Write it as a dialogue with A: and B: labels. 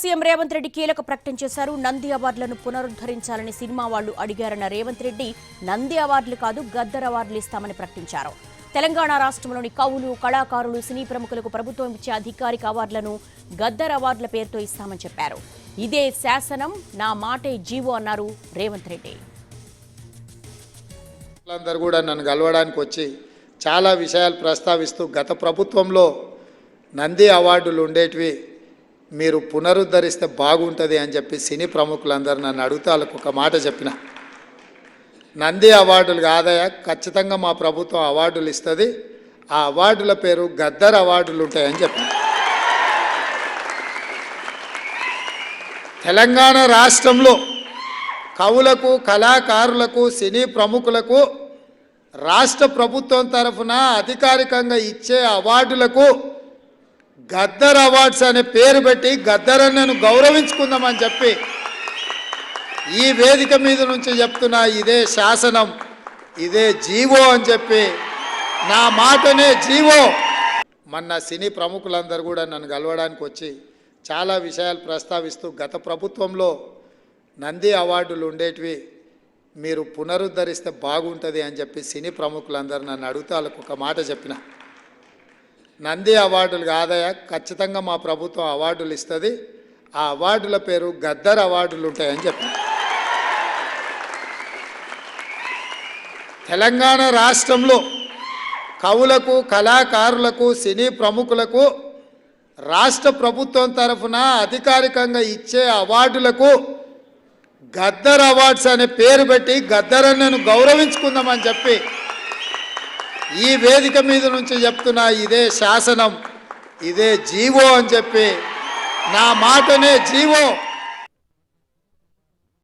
A: CM Revanth Reddy కీలక ప్రకటన చేశారు. నంది అవార్డులను పునరుద్ధరించాలని సినిమా వాళ్ళు అడిగారన్న రేవంత్ రెడ్డి నంది అవార్డులు కాదు గద్దర్ అవార్డులు ఇస్తామని ప్రకటించారు. తెలంగాణ రాష్ట్రంలోని కవులు కళాకారులు సినీ ప్రముఖులకు ప్రభుత్వం ఇచ్చే అధికారిక అవార్డులను గద్దర్ అవార్డుల పేరుతో ఇస్తామని చెప్పారు. ఇదే శాసనం నా మాటే జీవో అన్నారు రేవంత్ రెడ్డి.
B: అందరూ కూడా నన్ను కలవడానికి వచ్చి చాలా విషయాలు ప్రస్తావిస్తూ గత ప్రభుత్వంలో నంది అవార్డులు ఉండేటివి మీరు పునరుద్ధరిస్తే బాగుంటుంది అని చెప్పి సినీ ప్రముఖులందరూ నన్ను అడిగితే వాళ్ళకు ఒక మాట చెప్పిన. నంది అవార్డులు కాదయా ఖచ్చితంగా మా ప్రభుత్వం అవార్డులు ఇస్తుంది. ఆ అవార్డుల పేరు గద్దర్ అవార్డులు ఉంటాయని చెప్పిన. తెలంగాణ రాష్ట్రంలో కవులకు కళాకారులకు సినీ ప్రముఖులకు రాష్ట్ర ప్రభుత్వం తరఫున అధికారికంగా ఇచ్చే అవార్డులకు గద్దర్ అవార్డ్స్ అనే పేరు పెట్టి గద్దరన్నను గౌరవించుకుందామని చెప్పి ఈ వేదిక మీద నుంచి చెప్తున్నా ఇదే శాసనం ఇదే జీవో అని చెప్పి నా మాటనే జీవో. మొన్న సినీ ప్రముఖులందరూ కూడా నన్ను కలవడానికి వచ్చి చాలా విషయాలు ప్రస్తావిస్తూ గత ప్రభుత్వంలో నంది అవార్డులు ఉండేటివి మీరు పునరుద్ధరిస్తే బాగుంటుంది అని చెప్పి సినీ ప్రముఖులందరూ నన్ను అడుగుతా ఒక మాట చెప్పిన. నంది అవార్డులు కాదయా ఖచ్చితంగా మా ప్రభుత్వం అవార్డులు ఇస్తుంది. ఆ అవార్డుల పేరు గద్దర్ అవార్డులు ఉంటాయని చెప్పి. తెలంగాణ రాష్ట్రంలో కవులకు కళాకారులకు సినీ ప్రముఖులకు రాష్ట్ర ప్రభుత్వం తరఫున అధికారికంగా ఇచ్చే అవార్డులకు గద్దర్ అవార్డ్స్ అనే పేరు పెట్టి గద్దరన్నను గౌరవించుకుందామని చెప్పి ఈ వేదిక మీద నుంచి చెప్తున్నా ఇదే శాసనం ఇదే జీవో అని చెప్పి నా మాటనే జీవో.